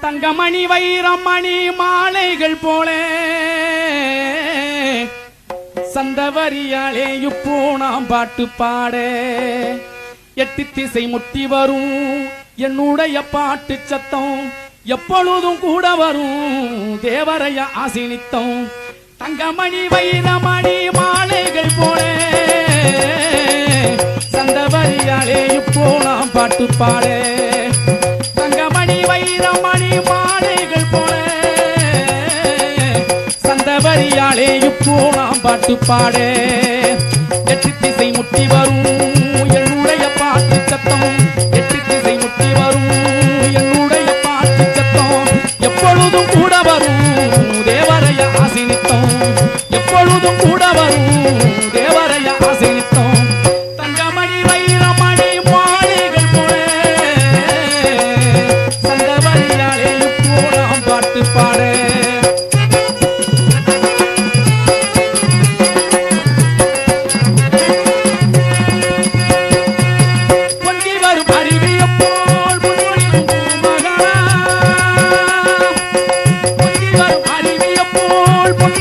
தங்கமணி வைரமணி மாலைகள் போலே. சந்தவரியாலே இப்போ நாம் பாட்டு பாட. எட்டு திசை முட்டி வரும். என்னுடைய பாட்டு சத்தம் எப்பொழுதும் கூட வரும். தேவரைய ஆசினித்தம். தங்கமணி வைரமணி மாலைகள் போலே. சந்தவரியாலே இப்போ நாம் பாட்டு பாட. கரியாலே இப்போ நாம் பாட்டு பாடு. எட்டு திசை முட்டி வரும் என்னுடைய பாட்டு சத்தம். எட்டு திசை முட்டி வரும் என்னுடைய பாட்டு சத்தம். எப்பொழுதும் கூட வரும் தேவரைய ஆசினித்தோம். எப்பொழுதும் கூட வரும்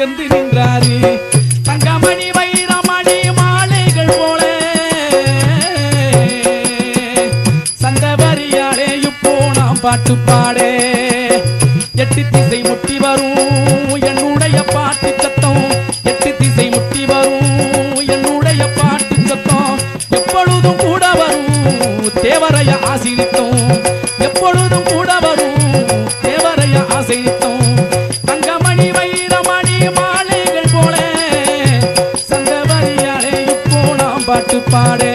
உயர்ந்து நின்றாரே পারে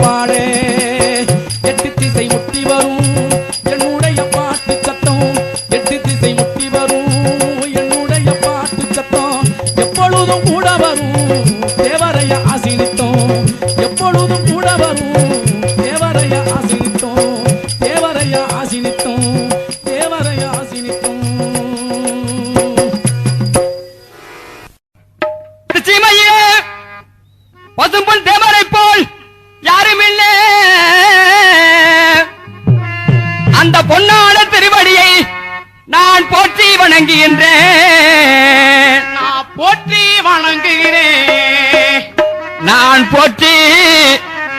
பாட பொன்னாட திருவடியை நான் போற்றி வணங்குகின்றேன். நான் போற்றி வணங்குகிறேன். நான் போற்றி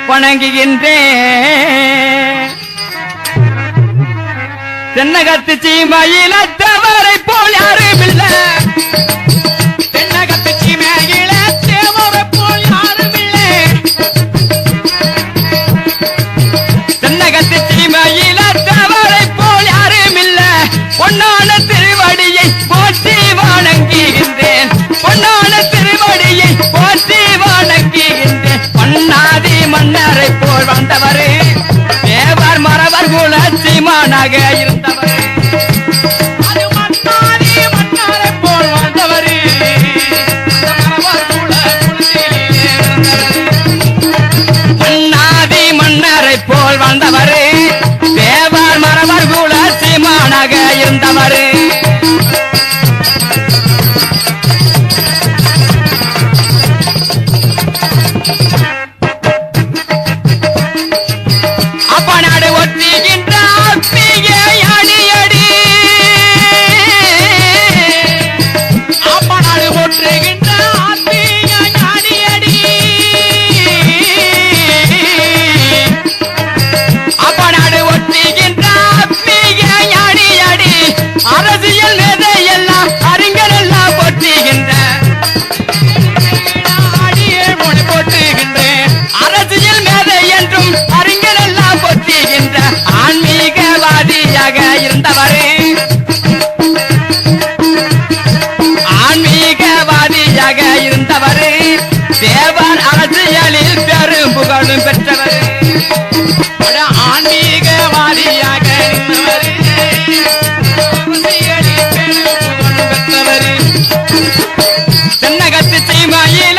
வணங்குகின்றேன். தென்னகத்து சீமையிலத்தவரை போ வாழ்ந்தவர் உலகத்து செய்மாயில்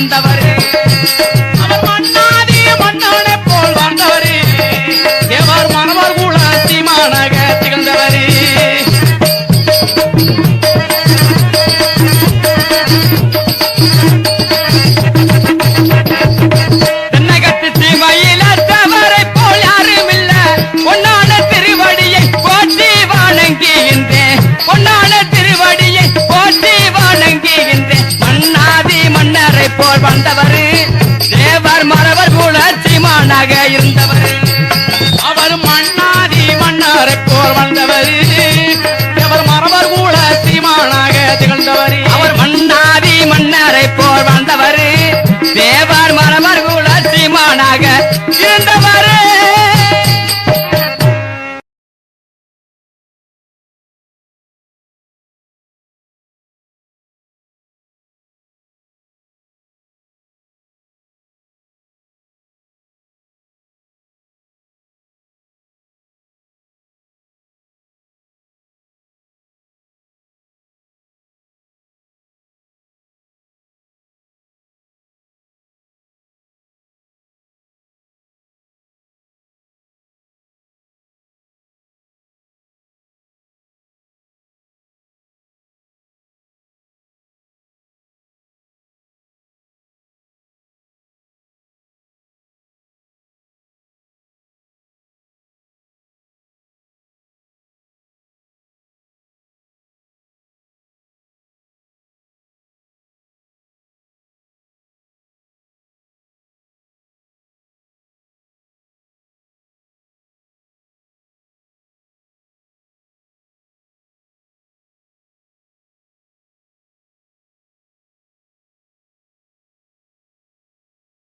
cantaba re வந்தவர் தேவர் மரவர் குல சீமானாக இருந்தவர். அவர் மன்னாதி மன்னாரை போர் வந்தவர்